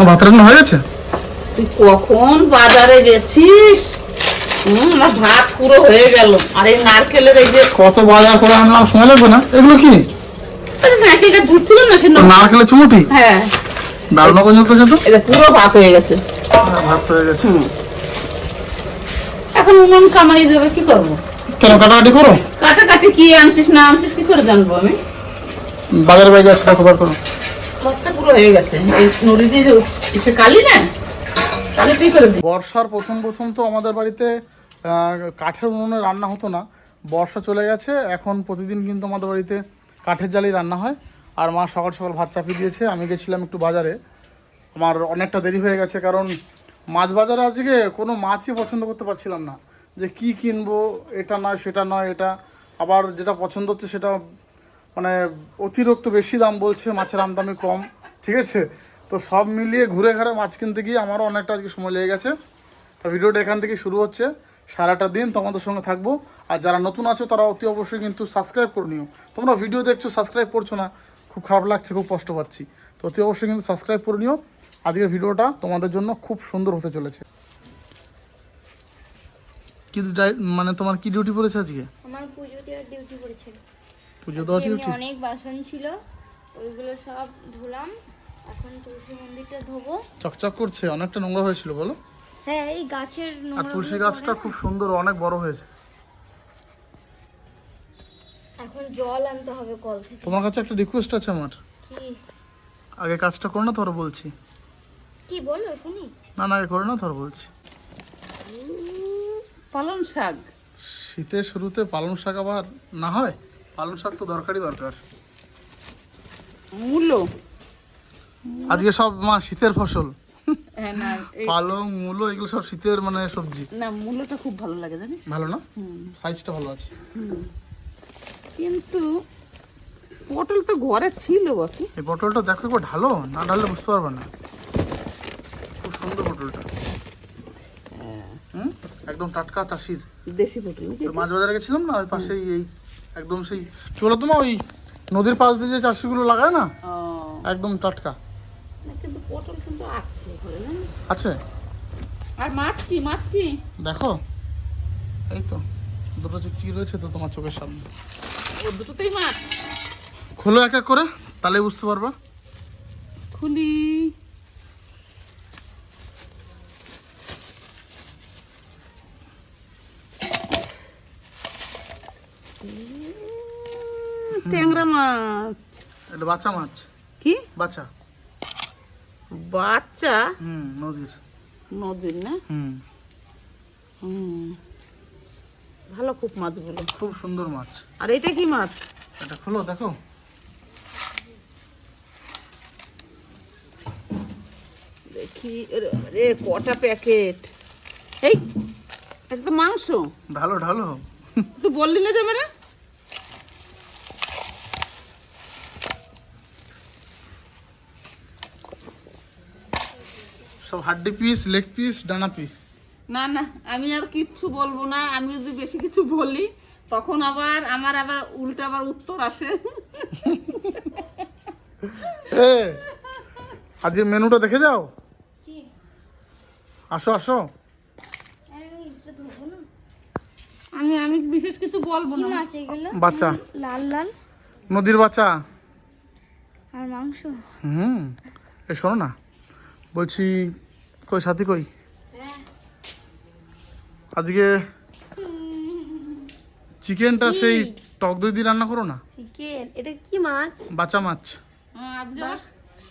আমার ভাত রান্না হয়ে গেছে? তুই কখন বাজারে গেছিস? আমার ভাত পুরো হয়ে গেল। আর এই নারকেলের এই যে কত বাজার করে আনলাম সময় লাগবে না? এগুলো কি? নারকেলটা ঝুটছিল না সে নারকেলের চুমুটি? হ্যাঁ। দারুণ করে চলতেছে তো এটা পুরো ভাত হয়ে গেছে। হ্যাঁ, ভাত হয়ে গেছে। এখন উনুন কামাই যাবে কি করব? কেন কাটাকাটি করো? কাটাকাটি কি আনছিস না আনছিস কি করে জানব আমি? বাজারে বাইরে আছে করো। বর্ষার প্রথম প্রথম তো আমাদের বাড়িতে কাঠের উনুনে রান্না হতো না। বর্ষা চলে গেছে, এখন প্রতিদিন কিন্তু আমাদের বাড়িতে কাঠের জালেই রান্না হয়। আর মা সকাল সকাল ভাত চাপিয়ে দিয়েছে, আমি গেছিলাম একটু বাজারে। আমার অনেকটা দেরি হয়ে গেছে, কারণ মাছ বাজারে আজকে কোনো মাছই পছন্দ করতে পারছিলাম না। যে কি কিনবো, এটা নয়, সেটা নয়, এটা। আবার যেটা পছন্দ হচ্ছে সেটা মানে অতিরিক্ত বেশি দাম বলছে, মাছের আমদামি কম, ঠিক আছে? তো সব মিলিয়ে ঘুরে ঘাড়ে মাছ কিনতে গিয়ে আমারও অনেকটা আজকে সময় লেগে গেছে। তো ভিডিওটা এখান থেকে শুরু হচ্ছে। সারাটা দিন তোমাদের সঙ্গে থাকব। আর যারা নতুন আছো, তারা অতি অবশ্যই কিন্তু সাবস্ক্রাইব করে নিও। তোমরা ভিডিও দেখছ, সাবস্ক্রাইব করছ না, খুব খারাপ লাগছে, খুব কষ্ট পাচ্ছি। তো অতি অবশ্যই কিন্তু সাবস্ক্রাইব করে নিও। আজকের ভিডিওটা তোমাদের জন্য খুব সুন্দর হতে চলেছে। কি মানে তোমার কি ডিউটি পড়েছে আজকে? আমার পুজো দেওয়ার ডিউটি পড়েছে। পুজো দেওয়া ডিউটি অনেক বাসন ছিল ওইগুলো সব ধুলাম। এখন তুলসী মন্দিরটা ধোবো। চকচক করছে অনেকটা নোংরা হয়েছিল বলো? হ্যাঁ এই গাছের আর তুলসী গাছটা খুব সুন্দর অনেক বড় হয়েছে। এখন জল আনতে হবে কল থেকে। তোমার কাছে একটা রিকোয়েস্ট আছে আমার। কি? আগে কাজটা করো না তোর বলছি। কি বলো শুনি। না না আগে করো না তোর বলছি। পালং শাক। শীতের শুরুতে পালং শাক আবার না হয়? পালং শাক তো দরকারই দরকার। মূলো আজকে সব মা শীতের ফসল। হ্যাঁ পালং মূলো এগুলো সব শীতের মানে সবজি। না মূলোটা খুব ভালো লাগে জানিস? ভালো না? সাইজটা ভালো আছে। কিন্তু পটল তো ঘরে ছিল বাকি এই পটলটা দেখো একবার ঢালো না ঢাললে বুঝতে পারবে না। খুব সুন্দর পটলটা। হুম? একদম টাটকা চাষির। দেশি পটল। মাছ বাজারে গেছিলাম না ওই পাশেই এই একদম সেই কি বলো তোমার ওই নদীর পাশ দিয়ে যে চাষিগুলো লাগায় না একদম টাটকা। কিন্তু পটল কিন্তু আছে আছে? আর মাছ কি মাছ কি? দেখো এই তো দুটো চিকচিকি রয়েছে তো তোমার চোখের সামনে। ও দুটোতেই মাছ? খোলো এক এক করে তাহলে বুঝতে পারবা। খুলি উম, ট্যাংরা মাছ এটা বাচ্চা মাছ। কি? বাচ্চা। বাচ্চা? হুম নদীর। নদীর না? হুম। হুম। ভালো খুব মাছগুলো খুব সুন্দর মাছ। আর এটা কি মাছ? এটা খোলো দেখো। দেখি রে কটা প্যাকেট? এই এটা তো মাংস। ঢালো ঢালো। তুই বললি না যে মানে সব হাড্ডি পিস লেগ পিস ডানা পিস না না আমি আর কিচ্ছু বলব না। আমি যদি বেশি কিছু বলি তখন আবার আমার আবার উল্টা আবার উত্তর আসে। এ আজকে মেনুটা দেখে যাও। আসো আসো। আমি আমি বিশেষ কিছু বলব না। মাছ এগুলো? বাচ্চা। লাল লাল। নদীর বাচ্চা। আর মাংস? হুম এ শোনো না। বলছি কই সাথী কই? হ্যাঁ আজকে চিকেনটা সেই টক দই দিয়ে রান্না করো না? চিকেন? এটা কি মাছ? বাচ্চা মাছ। হ্যাঁ, আজকে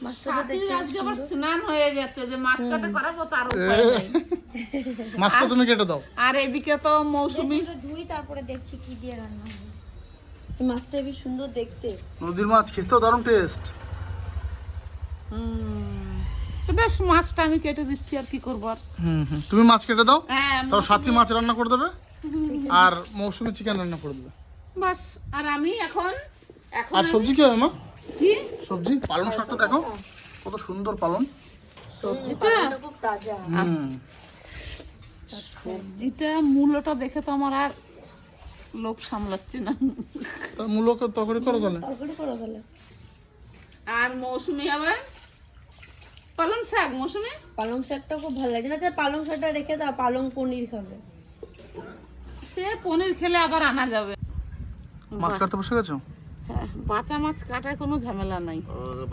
মাছটা সাথীর আজকে আবার স্নান হয়ে গেছে যে মাছ কাটা করাবো তার উপায় নেই। মাছটা তুমি কেটে দাও। আর এদিকে তো মৌসুমি ধুই তারপরে দেখছি কি দিয়ে রান্না মাছটা বেশ সুন্দর দেখতে। নদীর মাছ খেতেও দারুণ টেস্ট হুম, তো বেশ মাছটা আমি কেটে দিচ্ছি আর কি করব আর। হুম হুম। তুমি মাছ কেটে দাও। হ্যাঁ তাও সাথী মাছ রান্না করে দেবে। আর মৌসুমি চিকেন রান্না করে দেবে। বাস আর আমি এখন এখন আর সবজি কি হবে মা? কি? সবজি? পালং শাকটা দেখো। কত সুন্দর পালন সবজিটা? খুব তাজা। হুম। সবজিটা মূল্যটা দেখে তো আমার আর লোক সামলাচ্ছে না। তা মূলকে তরকারি করো তাহলে। আর মৌসুমি আবার? পালং শাক মৌসুমি? পালং শাকটা খুব ভালো লাগে। না পালং শাকটা রেখে দাও পালং পনির খাবে। সে পনির খেলে আবার আনা যাবে। মাছ কাটতে বসে গেছো? হ্যাঁ, বাচ্চা মাছ কাটায় কোনো ঝামেলা নাই।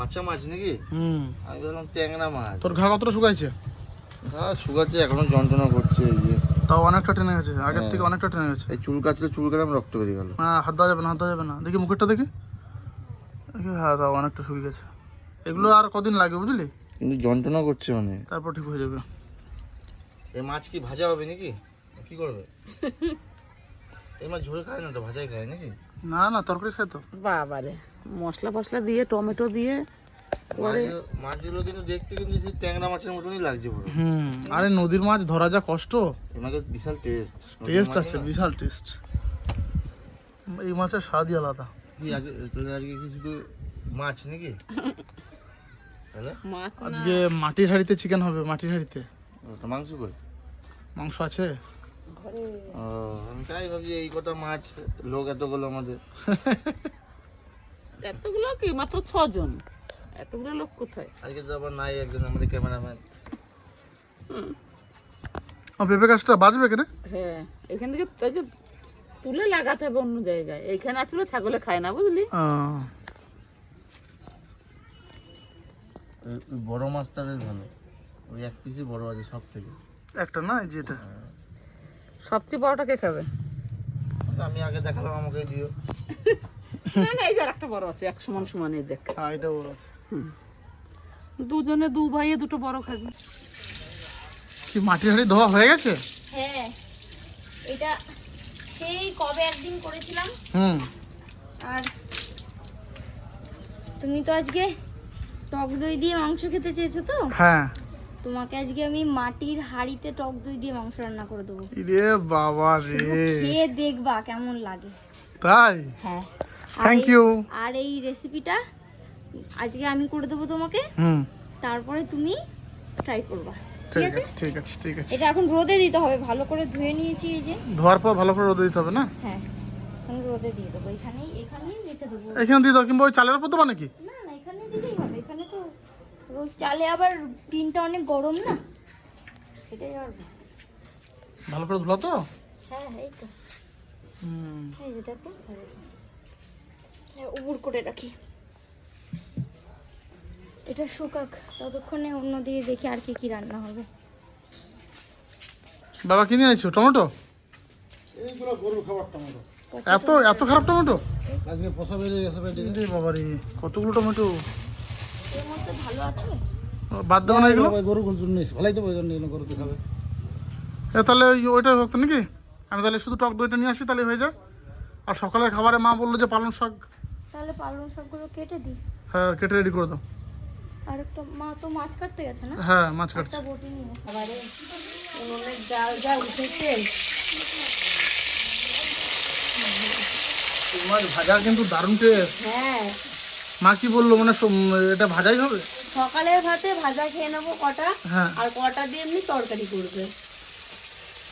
বাচ্চা মাছ নাকি? হুম। আমি বললাম ট্যাংরা মাছ। তোর ঘা কতটা শুকাইছে? হ্যাঁ শুকাচ্ছে এখনও যন্ত্রণা করছে এই যে। তাও অনেকটা টেনে গেছে আগের থেকে অনেকটা টেনে গেছে। এই চুল কাটছিল চুল কাটলাম রক্ত বেরিয়ে গেল। হ্যাঁ হাত দেওয়া যাবে না হাত দেওয়া যাবে না। দেখি মুখেরটা দেখি দেখি। হ্যাঁ তাও অনেকটা শুকিয়ে গেছে। এগুলো আর কদিন লাগবে বুঝলি? কিন্তু যন্ত্রণা করছে অনেক তারপর ঠিক হয়ে যাবে। এই মাছ কি ভাজা হবে নাকি? কি করবে? এই মাছ ঝোল খায় না তো ভাজাই খায় নাকি? না না তরকারি খায় তো। বাবারে মশলা ফসলা দিয়ে টমেটো দিয়ে মাছ মাছগুলো কিন্তু দেখতে কিন্তু সেই ট্যাংরা মাছের মতনই লাগছে পুরো। হুম আরে নদীর মাছ ধরা যা কষ্ট। বিশাল টেস্ট টেস্ট আছে বিশাল টেস্ট এই মাছের স্বাদই আলাদা। কি আজকে তাহলে আজকে কি শুধু মাছ নাকি? আজকে মাটির হাঁড়িতে চিকেন হবে মাটির হাঁড়িতে। তো মাংস কই? মাংস আছে? ও আমি তাই ভাবছি এই কটা মাছ লোক এতগুলো আমাদের। এতগুলো কি? মাত্র ছজন? এতগুলো লোক কোথায়? আজকে তো আবার নাই একজন আমাদের ক্যামেরাম্যান। ও পেঁপে গাছটা বাজবে কেন হ্যাঁ এখান থেকে তুলে লাগাতে হবে অন্য জায়গায়। এইখানে আসলে ছাগলে খায় না বুঝলি? বড় মাছটা বেশ ভালো। ওই এক পিসই বড় আছে সব থেকে একটা না এই যে এটা? সবচেয়ে বড়টা কে খাবে? আমি আগে দেখালাম আমাকে দিও। না না এই যে একটা বড় আছে এক সমান সমানই দেখ। হ্যাঁ এটা বড় আছে। দুজনে দু ভাইয়ে দুটো বড় খাবে। কি মাটির হাঁড়ি ধোয়া হয়ে গেছে? হ্যাঁ। এটা সেই কবে একদিন করেছিলাম। হুম। আর তুমি তো আজকে টক দই দিয়ে মাংস খেতে চেয়েছো তো? হ্যাঁ। তোমাকে আজকে আমি মাটির হাঁড়িতে টক দই দিয়ে মাংস রান্না করে দেবো। রে বাবা রে। খেয়ে দেখবা কেমন লাগে। তাই? হ্যাঁ। থ্যাংক ইউ আর এই রেসিপিটা আজকে আমি করে দেবো তোমাকে। হুম। তারপরে তুমি ট্রাই করবা। ঠিক আছে? ঠিক আছে ঠিক আছে। এটা এখন রোদে দিতে হবে। ভালো করে ধুয়ে নিয়েছি এই যে। ধোয়ার পর ভালো করে রোদে দিতে হবে না? হ্যাঁ। এখন রোদে দিয়ে দেবো। এখানেই এখানেই রেখে দেবো। এখানে দিয়ে দাও কিংবা ওই চালের উপর দেবা নাকি? না। দিলেই হবে এখানে তো রোজ চালে আবার টিনটা অনেক গরম না? এটাই আর ভালো। করে ধুলা তো? হ্যাঁ এই তো। হুম। এই যে দেখো উবুর করে রাখি। এটা শুকাক ততক্ষণে অন্যদিকে দেখি আর কি কি রান্না হবে। বাবা কিনে আইছো টমেটো? এত এত খারাপ টমেটো? আজকে পশা বেরিয়ে গেছে রে বাবা রে কতগুলো টমেটো? এর মধ্যে ভালো আছে? বাদ দেবো না এগুলো? গরু জন্য ভালাই দেবো ওই জন্য এগুলো গরুতে খাবে। এ তাহলে ওই ওইটা হোক নাকি? আমি তাহলে শুধু টক দইটা নিয়ে আসি তাহলে হয়ে যায় আর সকালের খাবারে মা বলল যে পালং শাক। তাহলে পালং শাকগুলো কেটে দিই। হ্যাঁ কেটে রেডি করে দাও। আর একটা মা তো মাছ কাটতে গেছে না? হ্যাঁ মাছ কাটছি। একটা বটি নিয়ে খাবারে উনুনের জাল যা উঠেছে। মাছ ভাজা কিন্তু দারুণ টেস্ট হ্যাঁ। মা কি বলল মানে এটা ভাজাই হবে? সকালের ভাতে ভাজা খেয়ে নেব কটা হ্যাঁ। আর কটা দিয়ে এমনি তরকারি করবে।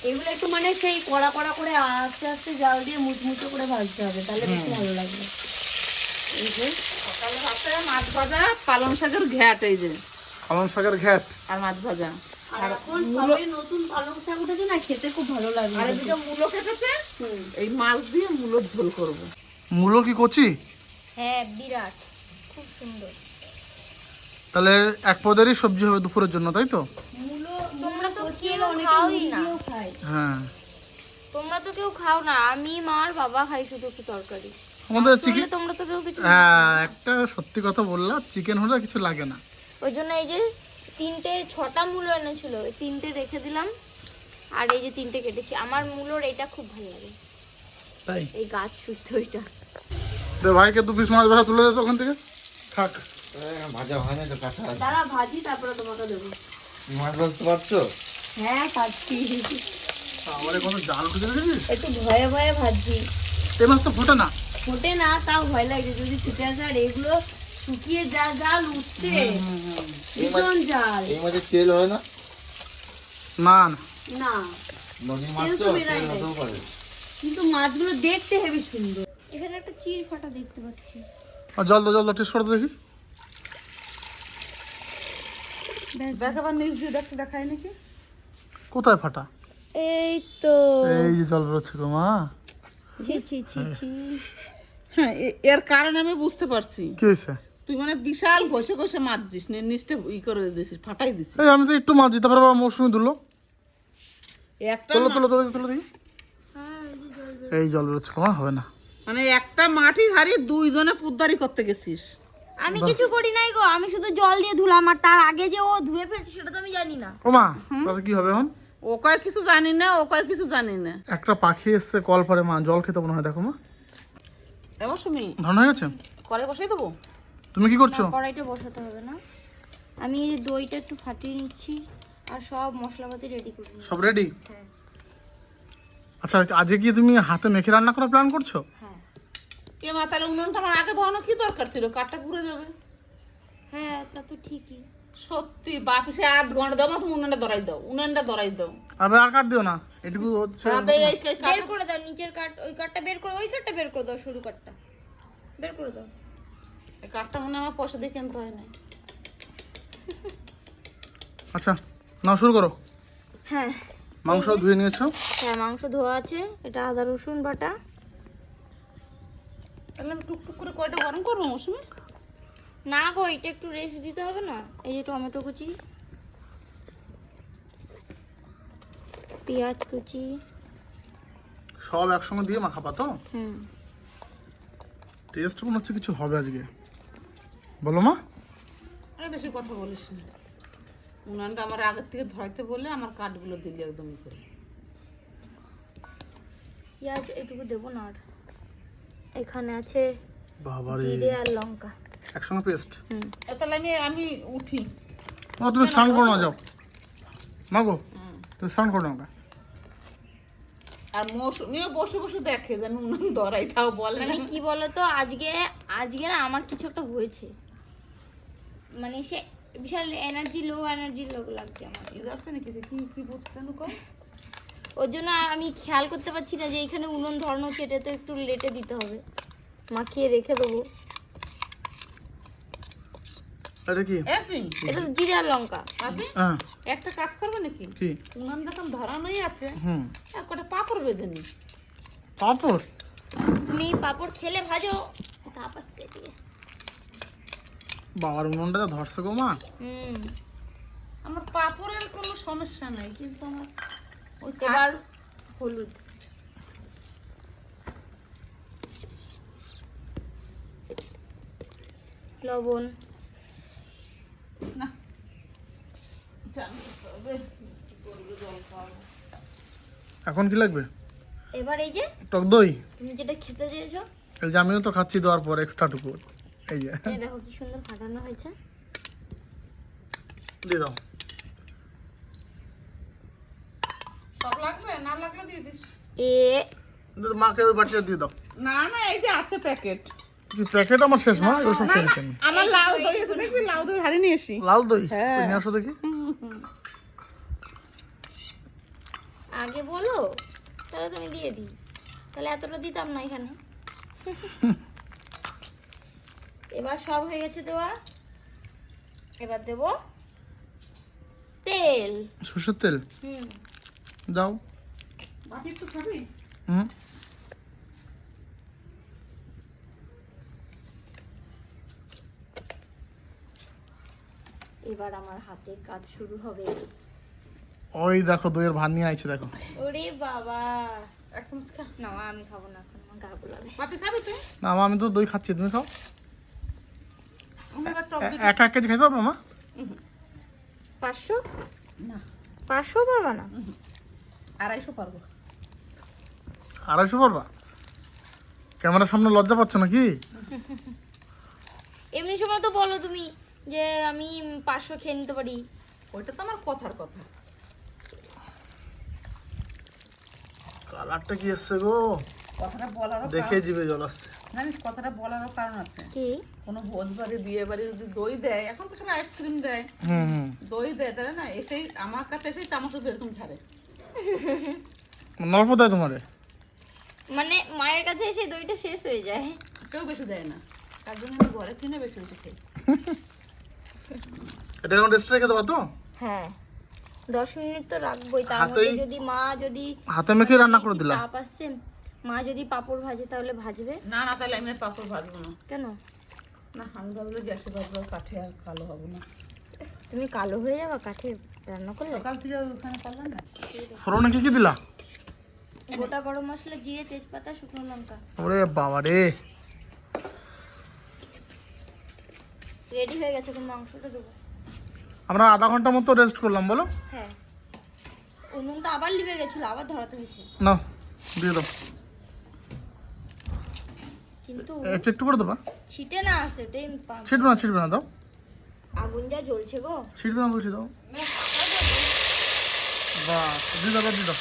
এগুলো একটু মানে সেই কড়া কড়া করে আস্তে আস্তে জাল দিয়ে মুচমুচো করে ভাজতে হবে তাহলে বেশি ভালো লাগবে। এই যে। সকালে ভাতে মাছ ভাজা পালং শাকের ঘ্যাট এই যে। পালং শাকের ঘ্যাট? আর মাছ ভাজা। আর এখন সবে নতুন পালং শাক উঠেছে না খেতে খুব ভালো লাগবে আর এদিকে মূলো কেটেছে এই মাছ দিয়ে মূলোর ঝোল করব। মূলো কি কচি? হ্যাঁ বিরাট। খুব সুন্দর। তাহলে এক পদেরই সবজি হবে দুপুরের জন্য তাই তো? তোমরা তো কেউ খাওই না। হ্যাঁ। তোমরা তো কেউ খাও না। আমি মার বাবা খাই শুধু একটু তরকারি। আমাদের চিকেন তোমরা তো কেউ কিছু হ্যাঁ একটা সত্যি কথা বললাম চিকেন হলে কিছু লাগে না। ওই জন্য এই যে তিনটে ছটা মূলো এনেছিল ওই তিনটে রেখে দিলাম। আর এই যে তিনটে কেটেছি আমার মূলোর এটা খুব ভালো লাগে। তাই? এই গাছ শুদ্ধ ওইটা তো ভাইকে দু পিস মাছ ভাজা তুলে দে ওখান থেকে। থাক। হ্যাঁ, ভাজা হয় না তো কাঁচা দাঁড়া ভাজি তারপরে তোমাকে দেবো। মাছ ভাজতে পারছ? হ্যাঁ খাচ্ছি আমার কত জাল উঠে দেখেছিস একটু ভয়ে ভয়ে ভাজি এই মাছ তো ফোটে না। ফোটে না তাও ভয় লাগে। যদি ফুটে আসে আর এগুলো শুকিয়ে যা জাল উঠছে ভীষণ জাল এই মাছের তেল হয় না? না না। না। নদীর মাছ তো তো তেল হতেও পারে। কিন্তু মাছগুলো দেখতে হেবি সুন্দর। এখানে একটা চির ফাটা দেখতে পাচ্ছি। আর জল দো জল টেস্ট করে দেখি। দেখ আবার নিচ দিয়ে দেখতে দেখায় নাকি। কোথায় ফাটা? এই তো। এই যে জল বেরোচ্ছে গো মা। ছি ছি ছি ছি। হ্যাঁ এ- এর কারণ আমি বুঝতে পারছি। কি হয়েছে? তুই মানে বিশাল ঘষে ঘষে মারছিস নে নিচটা ই করে দিছিস ফাটাই দিছিস। এই আমি তো একটু মাছ দিতে পারব মৌসুমি দুলো একটা তোলো তোলো তোলো তোলো দেখি। হ্যাঁ এই জল বেরোচ্ছে গো মা হবে না। মানে একটা মাটির হাড়ি দুইজনে পুদ্দারি করতে গেছিস। আমি কিছু করি নাই গো আমি শুধু জল দিয়ে ধুলাম আর তার আগে যে ও ধুয়ে ফেলছে সেটা তো আমি জানি না। ও মা তাহলে কি হবে এখন? ও কয় কিছু জানি না ও কয় কিছু জানি না। একটা পাখি এসছে কল পারে মা জল খেতে মনে হয় দেখো মা। এবার শুনি ধারণা হয়ে গেছে? করে বসাই দেবো? তুমি কি করছ? কড়াইটা বসাতে হবে না। আমি এই দইটা একটু ফাটিয়ে নিচ্ছি আর সব মশলাপাতি রেডি করে সব রেডি হ্যাঁ। আচ্ছা আজকে কি তুমি হাতে মেখে রান্না করার প্ল্যান করছ? হ্যাঁ। এ মা তাহলে উনুনটা আমার আগে ধরানো কি দরকার ছিল? কাঠটা পুড়ে যাবে। হ্যাঁ তা তো ঠিকই। সত্যি বাপ সে আধ ঘণ্টা দাও তুমি উনানটা ধরাই দাও উনানটা ধরাই দাও। আর আর কাট দিও না এটুকু হচ্ছে বের করে দাও নিচের কাঠ ওই কাঠটা বের করে ওই কাঠটা বের করে দাও সরু কাঠটা। বের করে দাও। এই কাঠটা মনে আমার পয়সা দিয়ে কিনতে হয় না আচ্ছা নাও শুরু করো। হ্যাঁ। মাংস ধুয়ে নিয়েছো? হ্যাঁ মাংস ধোয়া আছে। এটা আদা রসুন বাটা। তাহলে আমি টুকটুক করে কয়টা গরম করব মৌসুমি? না গো এটা একটু রেস্ট দিতে হবে না। এই যে টমেটো কুচি পেঁয়াজ কুচি। সব একসঙ্গে দিয়ে মাখাবা তো? হুম। টেস্ট মনে হচ্ছে কিছু হবে আজকে। বলো মা। আরে বেশি কথা বলিস না। উনানটা আমার আগের থেকে ধরাইতে বললে আমার কাঠগুলো দিলি একদম করে। পেঁয়াজ এটুকু দেবো না আর। এখানে আছে বাবারে। জিরে আর লঙ্কা। একসঙ্গে পেস্ট? হুম। তাহলে আমি আমি উঠি। ও তুমি স্নান করো না যাও। মা গো তুমি স্নান করো না আর মৌসুমিও বসে বসে দেখে যেন উনান ধরাই তাও বলে মানে না। কি বলতো আজকে আজকে না আমার কিছু একটা হয়েছে। মানে সে বিশাল এনার্জি লো এনার্জি লো লাগছে আমার। এই যাচ্ছে নাকি সে? কি কি বুঝতে না ওর জন্য আমি খেয়াল করতে পারছি না যে এখানে উনুন ধরানো হচ্ছে এটা তো একটু লেটে দিতে হবে। মাখিয়ে রেখে দেবো। এটা কি? এটা তো লঙ্কা। আপনি হ্যাঁ। একটা কাজ করবে নাকি? কি? উনান যখন ধরানোই আছে হুম। এক কটা পাপড় বেজে নি। পাপড়? তুমি পাপড় খেলে ভাজো তারপর দিয়ে বাবার উনুনটা যা ধরছে গো মা। হুম। আমার পাপড়ের কোনো সমস্যা নাই কিন্তু আমার ওই এবার হলুদ। লবণ। না। এখন কি লাগবে? এবার এই যে টক দই? তুমি যেটা খেতে চেয়েছো। এই যে আমিও তো খাচ্ছি দেওয়ার পর এক্সট্রা টুকু। এই যে। দেখো কি সুন্দর ফাটানো হয়েছে। দিয়ে দাও। সব লাগবে? না লাগলে দিয়ে দিস। এ মাকে ওই বাটিটা দিয়ে দাও। না না এই যে আছে প্যাকেট। প্যাকেট আমার শেষ মা? এগুলো সব খেয়েছি আমার লাউ দই আছে দেখবি? লাউ দই হারিয়ে নিয়ে লাল দই? হ্যাঁ। নিয়ে আসো দেখি। আগে বলো তাহলে তুমি দিয়ে দিই। তাহলে এতটা দিতাম না এখানে। এবার সব হয়ে গেছে দেওয়া এবার দেব তেল। সর্ষের তেল? হুম। দাও। বাকি তো খাবি? হুম। এবার আমার হাতে কাজ শুরু হবে। ওই দেখো দইয়ের ভার নিয়ে আইছে দেখো। ওরে বাবা। এক চামচ খা। না আমি খাব না এখন আমার গা গোলাবে। খাবি তুই? না আমি তো দই খাচ্ছি তুমি খাও আমি এবার টক এ- দিই এক এক কেজি খাইতে পারবে মা পাঁচশো? না। পাঁচশো পারবা না? আড়াইশো পারব। আড়াইশো পারবা? ক্যামেরার সামনে লজ্জা পাচ্ছ নাকি? এমনি সময় তো বলো তুমি যে আমি পাঁচশো খেয়ে নিতে পারি। ওইটা তো আমার কথার কথা। কালারটা কি এসছে গো? কথাটা বলারও দেখে জিভে জল আসছে। জানিস কথাটা বলারও কারণ আছে। কি? কোনো ভোজ বাড়ি বিয়ে বাড়ি যদি দই দেয় এখন তো সবাই আইসক্রিম দেয়। হুম দই দেয় তাহলে না? এসেই আমার কাছে এসেই চামচ এরকম ছাড়ে। নল্প দেয় তোমারে? মানে মায়ের কাছে এসে দইটা শেষ হয়ে যায়। কেউ বেশি দেয় না। তার জন্য আমি ঘরে কিনে বেশি বেশি খাই। এটা এখন রেস্ট রেখে দেবো তো? হ্যাঁ। দশ মিনিট তো রাখবোই তার মধ্যে যদি মা যদি হাতে মেখে রান্না করে দিলাম তাপ আসছে মা যদি পাপড় ভাজে তাহলে ভাজবে? না না তাহলে আমি পাপড় ভাজবো না। কেন? না আমি ভাবলো গ্যাসে ভাজবো কাঠে আর কালো হব না। তুমি কালো হয়ে যাবে কাঠে রান্না করলে? সকাল থেকে ওখানে পারলাম না? ফোড়নে কি কি দিলা? গোটা গরম মশলা জিরে তেজপাতা শুকনো লঙ্কা। ওরে বাবা রে। রেডি হয়ে গেছে তুমি মাংসটা দেবো। আমরা আধা ঘণ্টা মতো রেস্ট করলাম বলো। হ্যাঁ। উনুনটা আবার লিবে গেছিল আবার ধরাতে হয়েছে। না দিয়ে দাও। কিন্তু একটু একটু করে দেবা। ছিটে না আসে ওটাই ছিটবে না ছিটবে না দাও। আগুন যা জ্বলছে গো। ছিটবে না বলছি দাও। দিয়ে দাও দিয়ে দাও।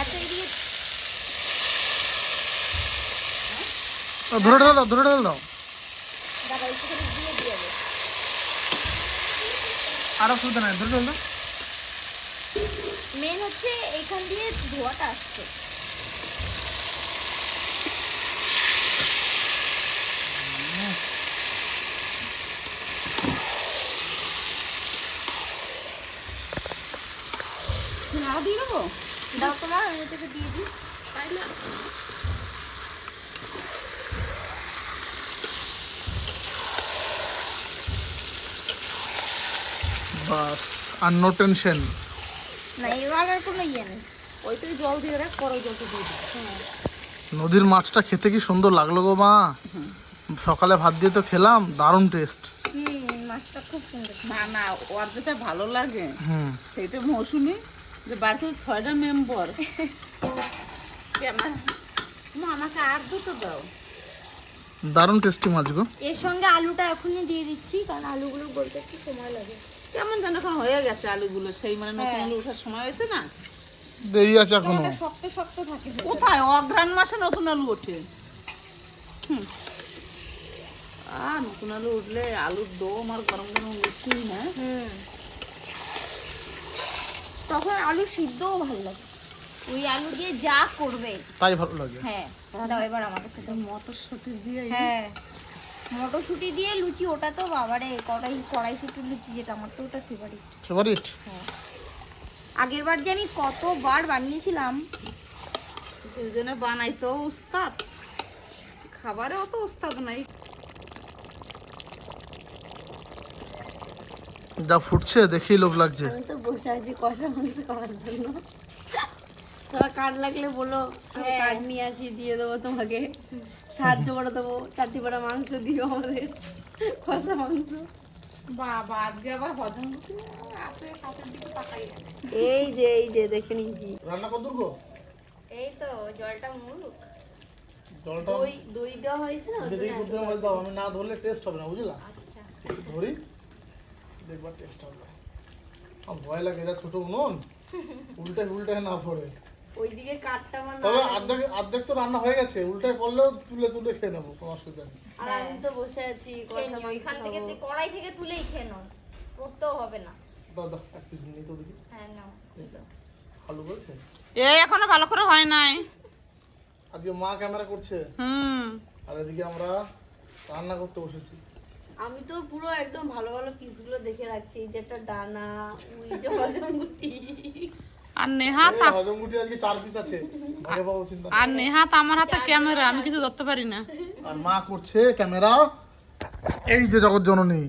এত এদিকে ও, ধরে ঢেলে দাও ধরে ঢেলে দাও। আর অসুবিধা নাই ধরে ঢেলে দাও। মেন হচ্ছে এখান দিয়ে ধোয়াটা আসছে। না দিয়ে দেবো দাও তোমার আমি থেকে দিয়ে দিই। বাস আর নো টেনশন না এবার আর কোনো ইয়ে নেই। ওই জল দিয়ে রাখ পরে জলটা দিয়ে নদীর মাছটা খেতে কি সুন্দর লাগল গো মা। সকালে ভাত দিয়ে তো খেলাম দারুণ টেস্ট হুম মাছটা খুব সুন্দর। না না ওর যেটা ভালো লাগে মৌসুমি যে বাড়িতে ছয়টা মেম্বার আমাকে আর দুটো দাও। দারুণ টেস্টি মাছ গো। এর সঙ্গে আলুটা এখনই দিয়ে দিচ্ছি কারণ আলুগুলো বলতে একটু সময় লাগে। কেমন যেন এখন হয়ে গেছে আলুগুলো সেই মানে নতুন হ্যাঁ। আলু ওঠার সময় হয়েছে না? দেরি আছে এখনও। শক্ত শক্ত থাকে কোথায়? অঘ্রাণ মাসে নতুন আলু ওঠে। হুম। আর নতুন আলু উঠলে আলুর দম আর গরম গরম লুচি না। তখন আলু সিদ্ধও ভালো লাগে। ওই আলু দিয়ে যা করবে। তাই ভালো লাগে। হ্যাঁ। দাও এবার আমার কাছে। মটরশুটি দিয়ে হ্যাঁ। মটরশুঁটি দিয়ে লুচি ওটা তো বাবারে কড়াই কড়াইশুটির লুচি যেটা আমার তো ওটা ফেভারিট ফেভারিট হ্যাঁ। আগের বার যে আমি কতবার বানিয়েছিলাম দুজনে বানাইতো উস্তাদ। খাবারে অত উস্তাদ নাই। যা ফুটছে দেখেই লোভ লাগছে। আমি তো বসে আছি কষা মাংস খাওয়ার জন্য। তোমার কার্ড লাগলে বলো আমি কার্ড নিয়ে আছি দিয়ে দেবো তোমাকে। সাহায্য করে দেবো চারটি পাড়া মাংস দিও আমাদের। কষা মাংস। বাবা আজকে আবার হজম এই যে এই যে দেখে নিয়েছি। রান্না কত গো এই তো জলটা মুলুক জলটা দই দই দেওয়া হয়েছে না? দেখি বুদ্ধি মাছ দাও। আমি না ধরলে টেস্ট হবে না বুঝলা? আচ্ছা। ধরি। দেখবার টেস্ট হবে। আমার ভয় লাগে যা ছোট উনুন উল্টে উল্টে না পড়ে। ওইদিকে কাঠটা আমার তবে অর্ধেক অর্ধেক তো রান্না হয়ে গেছে উল্টে পড়লেও তুলে তুলে খেয়ে নেব কোনো অসুবিধা নেই। আর আমি তো বসে আছি কষা মাংস থেকে কড়াই থেকে তুলেই খেয়ে নাও করতেও হবে না। দাও দাও এক পিস নিয়ে তো দেখি। হ্যাঁ নাও। আলু বলছে? এই এখনও ভালো করে হয় নাই। আজকে মা ক্যামেরা করছে। হুম। আর এদিকে আমরা রান্না করতে বসেছি। আমি তো পুরো একদম ভালো ভালো পিসগুলো দেখে রাখছি এই যে একটা ডানা ওই যে আর নেহাত আজকে চার পিস আছে। আর নেহাত আমার হাতে ক্যামেরা আমি কিছু ধরতে পারি না। আর মা করছে ক্যামেরা। এই যে জগৎ জননী।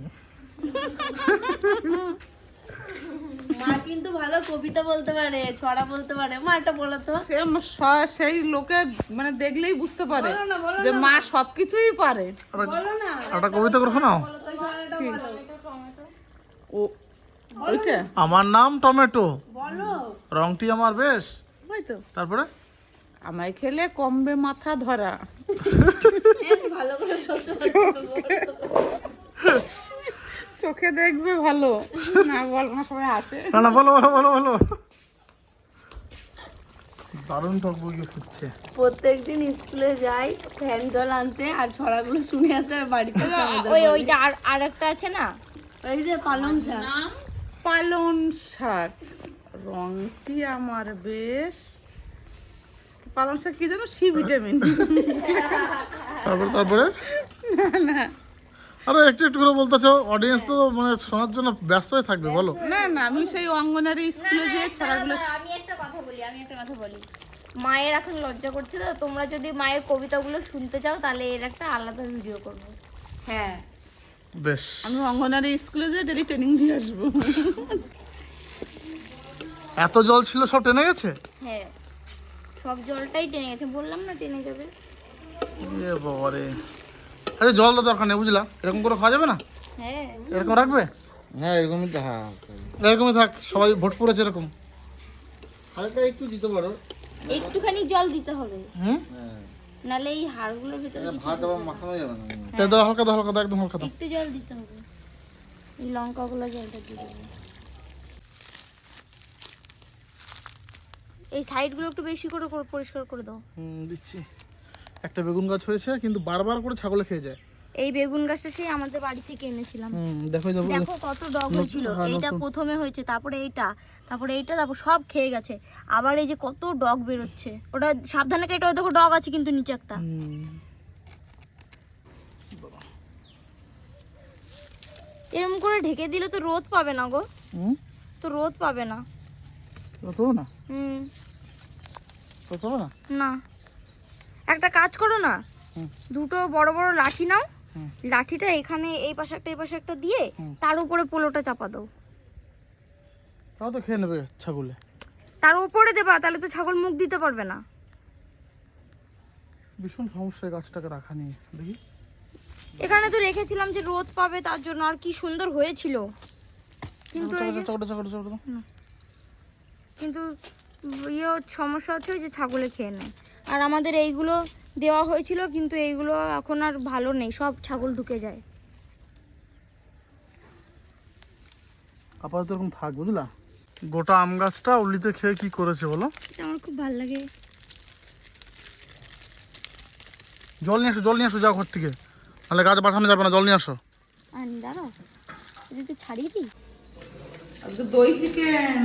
মা কিন্তু ভালো কবিতা বলতে পারে ছড়া বলতে পারে। মা এটা বলো তো। সে সেই লোকে মানে দেখলেই বুঝতে পারে যে মা সবকিছুই পারে। বলো না। একটা কবিতা করে শোনাও। ও ওইটা? আমার নাম টমেটো। বলো। রংটি আমার বেশ। ওই তো। তারপরে? আমায় খেলে কমবে মাথা ধরা। ভালো করে চোখে দেখবে ভালো। না বল না সবাই আসে। না না বলো বলো বলো বলো। দারুণ ফুটছে। প্রত্যেকদিন স্কুলে যাই ফ্যান জল আনতে আর ছড়াগুলো শুনে আসে আর বাড়িতে ওই ওইটা আর আর একটা আছে না? ওই যে পালং শাক। নাম? পালন শাক। রংটি আমার বেশ। পালং শাক কি জানো? C vitamin. তারপরে তারপরে? আরে একটু একটু করে বলতে চাও অডিয়েন্স তো মানে শোনার জন্য ব্যস্ত হয়ে থাকবে বলো। না না আমি সেই অঙ্গনারী স্কুলে যে ছড়াগুলো আমি একটা কথা বলি আমি একটা কথা বলি। মায়ের এখন লজ্জা করছে তো তোমরা যদি মায়ের কবিতাগুলো শুনতে চাও তাহলে এর একটা আলাদা ভিডিও করব। হ্যাঁ। বেশ। আমি অঙ্গনারী স্কুলে যে ডেলি ট্রেনিং দিয়ে আসব। এত জল ছিল সব টেনে গেছে? হ্যাঁ সব জলটাই টেনে গেছে বললাম না টেনে যাবে। এ বাবারে। আরে জল তো দরকার নেই বুঝলা এরকম করে খাওয়া যাবে না? হ্যাঁ এরকম রাখবে? হ্যাঁ এরকমই তো হ্যাঁ। এরকমই থাক সবাই ভোট পড়েছে এরকম। হালকা একটু দিতে পারো। একটুখানি জল দিতে হবে। হুম? হ্যাঁ। নালে এই হাড়গুলোর ভিতরে ভাত আবার মাখানো যাবে না তা দাও হালকা দাও হালকা দাও একদম হালকা দাও। একটু জল দিতে হবে। এই লঙ্কাগুলো জলটা দিয়ে দেবো। এই সাইডগুলো একটু বেশি করে করে পরিষ্কার করে দাও। হুম দিচ্ছি। একটা বেগুন গাছ হয়েছে কিন্তু বারবার করে ছাগলে খেয়ে যায়। এই বেগুন গাছটা সেই আমাদের বাড়ি থেকে এনেছিলাম। দেখো কত ডগ হয়েছিল। হ্যাঁ, এইটা প্রথমে হয়েছে তারপরে এইটা তারপরে এইটা তারপর সব খেয়ে গেছে। আবার এই যে কত ডগ বেরোচ্ছে। ওটা সাবধানে কেটে দেখো ডগ আছে কিন্তু নিচে একটা। এরকম করে ঢেকে দিলে তো রোদ পাবে না গো। তো রোদ পাবে না। না? হুম। তো হবে না? না। একটা কাজ করো না। দুটো বড় বড় লাঠি নাও। লাঠিটা এখানে এই পাশে একটা এই পাশে একটা দিয়ে তার উপরে পোলোটা চাপা দাও। তাও তো খেয়ে নেবে ছাগলে। তার উপরে দেবা তাহলে তো ছাগল মুখ দিতে পারবে না। ভীষণ সমস্যা গাছটাকে রাখা নিয়ে দেখি। এখানে তো রেখেছিলাম যে রোদ পাবে তার জন্য আর কি সুন্দর হয়েছিল। কিন্তু কিন্তু ইয়ে সমস্যা হচ্ছে যে ছাগলে খেয়ে নেয়। আর আমাদের এইগুলো দেওয়া হয়েছিল কিন্তু এইগুলো এখন আর ভালো নেই সব ছাগল ঢুকে যায়। আপাতত এরকম থাক বুঝলা? গোটা আম গাছটা উল্লিতে খেয়ে কি করেছে বলো? আমার খুব ভালো লাগে। জল নিয়ে আসো জল নিয়ে আসো যাও ঘর থেকে। নাহলে গাছ বাঁচানো যাবে না জল নিয়ে আসো। দাঁড়াও। ছাড়িয়ে দিই। আজকে দই চিকেন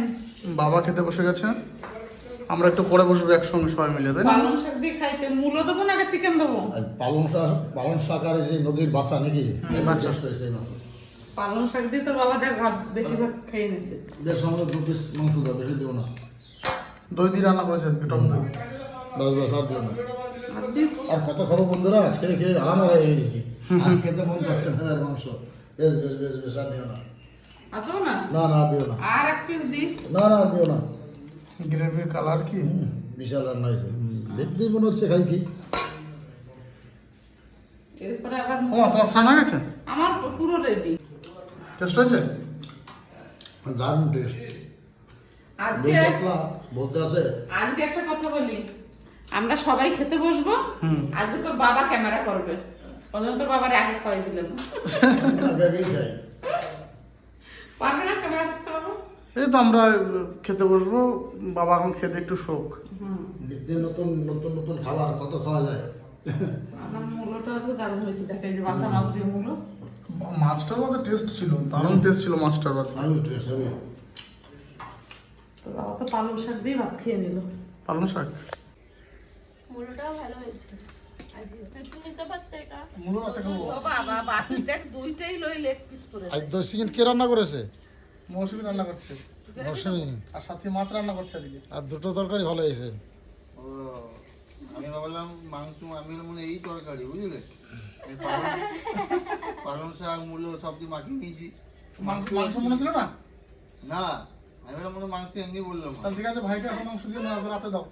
বাবা খেতে বসে গেছে। আমরা একটু পরে বসবো একসঙ্গে সবাই মিলে তাই পালং শাক দিয়ে খাইছে মূলো দেবো না চিকেন দেবো? আর পালং শাক পালং শাক আর এই যে নদীর বাসা নাকি। চাষ করেছে এই মাছ পালং শাক দিয়ে তো বাবা দেখ ভাত বেশিরভাগ খেয়ে নিচ্ছে। বেশ আমাদের দু পিস মাংস দাও বেশি দিও না। দই দিয়ে রান্না করেছে আজকে টক দই। বাস বাস আর দিও না। আর আর কত খাব বন্ধুরা? খেয়ে খেয়ে আরাম হয়ে গেছি। আর খেতে মন চাচ্ছে না আর মাংস। বেশ বেশ বেশ বেশ আর দিও না। না? না না দিও না। আর এক পিস দিই না না আর দিও না। গ্রেভির কালার কি? বিশাল রান্না হয়েছে দেখতেই মনে হচ্ছে খাই কি। এরপরে আবার ও তোমার হয়ে গেছে? আমার পুরো রেডি টেস্ট হয়েছে? দারুণ টেস্ট আজকে বলতে আছে। আজকে একটা কথা বলি। আমরা সবাই খেতে বসবো হুম। আজকে তোর বাবা ক্যামেরা করবে। ওজন্য তোর বাবার আগে খাওয়াই দিলেন আগে আগেই খাই। পারবে না ক্যামেরা এই তো আমরা খেতে বসবো বাবা এখন খেতে একটু শোক। নিত্য নতুন নতুন নতুন খাবার কত খাওয়া যায়? আমার মূলোটা তো দারুণ হয়েছে দেখা এই যে বাচ্চা মাছ দিয়ে মূলো মাছটার টেস্ট ছিল দারুণ টেস্ট ছিল মাছটার আমি টেস্ট হবে তো বাবা তো পালং শাক দিয়ে ভাত খেয়ে নিল। পালং শাক? মুলোটাও ভালো হয়েছে। একটু নিতে পারছ এটা। মূলো একটা খাব। বাবা বাকি দেখ দুইটাই লই লেগ পিস করে। আজ দশ সেকেন্ড কে রান্না করেছে? মৌসুমি রান্না করছে। মৌসুমি? আর সাথে মাছ রান্না করছে আজকে আর দুটো তরকারি ভালো হয়েছে? ও আমি ভাবলাম মাংস আমি মনে এই তরকারি বুঝলে? এই পালং- শাক মূল্য সব দিয়ে মাখিয়ে নিয়েছি। মাংস মাংস মনে ছিল না? না আমি ভাবলাম মনে মাংস এমনি বললাম। তাহলে ঠিক আছে ভাইকে এখন মাংস দিয়ে নেওয়া রাতে দাও।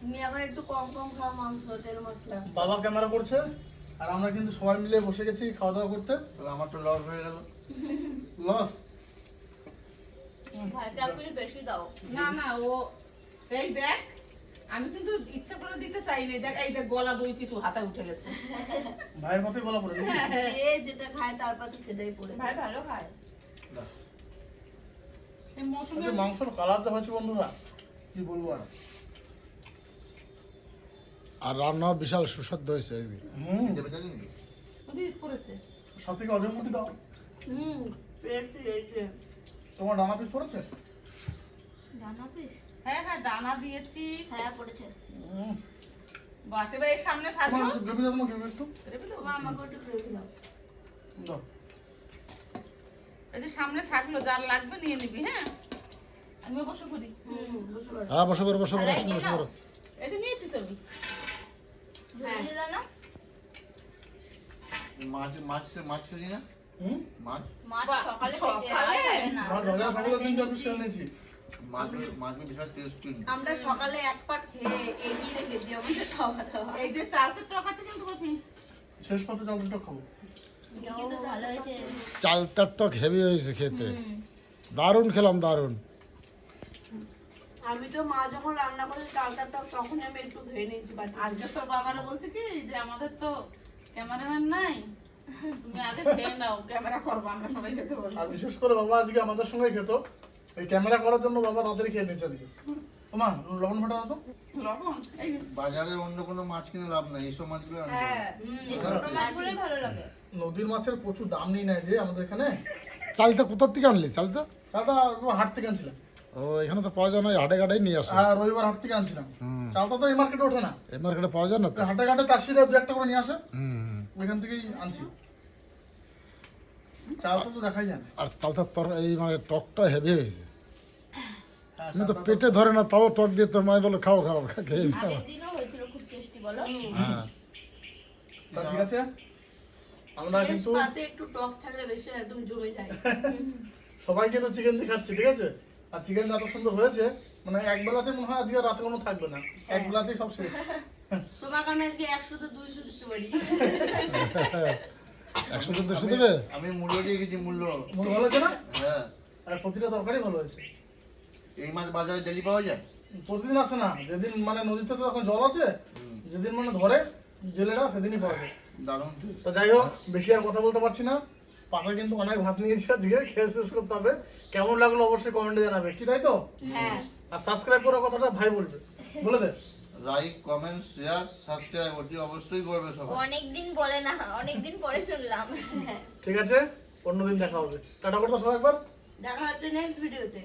তুমি আবার একটু কম কম খাও মাংস তেল মশলা। বাবা ক্যামেরা করছে? আর আমরা কিন্তু সবাই মিলে বসে গেছি খাওয়া দাওয়া করতে। তাহলে আমার তো লস হয়ে গেল। লস ভাইকে আপনি বেশি দাও। না না ও এই দেখ আমি কিন্তু ইচ্ছা করে দিতে চাইনি। দেখ এই গলা দুই পিস হাতে উঠে গেছে। ভাইয়ের মতোই গলা পড়ে যে যেটা খায় তার পাতে সেটাই পড়ে। ভাই ভালো খায়। এই মৌসুমে মাংসর কালার হয়েছে বন্ধুরা। কি বলব আর? আর রান্না বিশাল সুস্বাদু হয়েছে আজকে হুম সব থেকে অজমুটি দাও। হুম পেয়েছি পেয়েছি তোমার ডানা পিস পড়েছে? পিস? হ্যাঁ হ্যাঁ ডানা দিয়েছি। হ্যাঁ পড়েছে। বাস সামনে গ্রেভি দাও গ্রেভি একটু রেখে দেবো। আমাকে একটু গ্রেভি দাও। দাও। এই যে সামনে থাকল যার লাগবে নিয়ে নিবি হ্যাঁ? আমিও বসে করি হুম পারো হ্যাঁ বসে পড়ো বসে বসে এই যে নিয়েছি তো আমি। হ্যাঁ দিলা না? মাছ মাছ মাছ খেলি না? মাছ? মাছ সকালে সকালে? খেতে হয় আমার সকালে মাছ মাছ বিশাল টেস্টি আমরা সকালে এক পাট খেয়ে এগিয়ে রেখেছি আমাদের খাওয়া দাওয়া। এই যে চালতে টক আছে কিন্তু কপি। শেষ পথে চাল দুটো খাব। হয়েছে। চালতার টক হেভি হয়েছে খেতে। দারুণ খেলাম দারুণ। আমি তো মা যখন রান্না করে চালটার টক তখনই আমি একটু খেয়ে নিয়েছি বাট আজকে তোর বাবারা বলছে কি যে আমাদের তো ক্যামেরাম্যান নাই তুমি আগে খেয়ে নাও ক্যামেরা করব আমরা সবাই খেতে বলব আর বিশেষ করে বাবা আজকে আমাদের সঙ্গে খেত। এই ক্যামেরা করার জন্য বাবা তাড়াতাড়ি খেয়ে নিচ্ছে আজকে। তোমা লবণ ফাটা তো। লবণ? বাজারে অন্য কোনো মাছ কিনে লাভ নাই এইসব মাছগুলো আনতে হ্যাঁ মাছগুলোই ভালো লাগে। নদীর মাছের প্রচুর দাম নেই না যে আমাদের এখানে? চালতা কোথার থেকে আনলি? চালতা? চালটা হাট থেকে আনছিলাম। ও এখানে তো পাওয়া যায় না হাটে ঘাটাই নিয়ে আসে। আর রবিবার হাট থেকে আনছিলাম। চালটা তো এই মার্কেটে ওঠে না। এই মার্কেটে পাওয়া যায় না তো? হাটে ঘাটে চাষিরা দু একটা করে নিয়ে আসে। ওইখান থেকেই আনছি। চালটা তো দেখাই যায় না। আর চালতার তর এই মানে টকটা হেভি হয়েছে হ্যাঁ, আমি তো পেটে ধরে না তাও টক দিয়ে তোর মায় বলো খাও খাও খেয়ে নাও। হ্যাঁ। তা ঠিক আছে? আমরা কিন্তু পাতে একটু টক থাকলে বেশি একদম জমে যায়। সবাই কিন্তু চিকেন দিয়ে খাচ্ছি ঠিক আছে? আর চিকেন এত সুন্দর হয়েছে মানে এক বেলাতে মনে হয় আজকে রাতে কোনো থাকবে না। এক বেলাতেই সব শেষ। তোমাকে আমি আজকে একশো তো দুইশো দিতে পারি। একশো তো দুশো দেবে? আমি মূল্য দিয়ে গেছি মূল্য। মনে ভালো হয়েছে না? হ্যাঁ। আর প্রতিটা তরকারি ভালো হয়েছে। এই মাছ বাজারে ডেলি পাওয়া যায়? প্রতিদিন আসে না। যেদিন মানে নদীতে তো এখন জল আছে যেদিন মানে ধরে জেলেরা সেদিনই পাওয়া যায়। দারুণ। তো যাই হোক বেশি আর কথা বলতে পারছি না। পাতা কিন্তু অনেক ভাত নিয়েছি আজকে খেয়ে শেষ করতে হবে। কেমন লাগল অবশ্যই কমেন্টে জানাবে। কি তাই তো? হ্যাঁ। আর সাবস্ক্রাইব করার কথাটা ভাই বলছে। বলে দে। লাইক কমেন্ট শেয়ার সাবস্ক্রাইব অতি অবশ্যই করবে সবাই। অনেকদিন বলে না অনেকদিন পরে শুনলাম। ঠিক আছে? অন্যদিন দেখা হবে। টাটা করতো সবাই একবার। দেখা হচ্ছে নেক্সট ভিডিওতে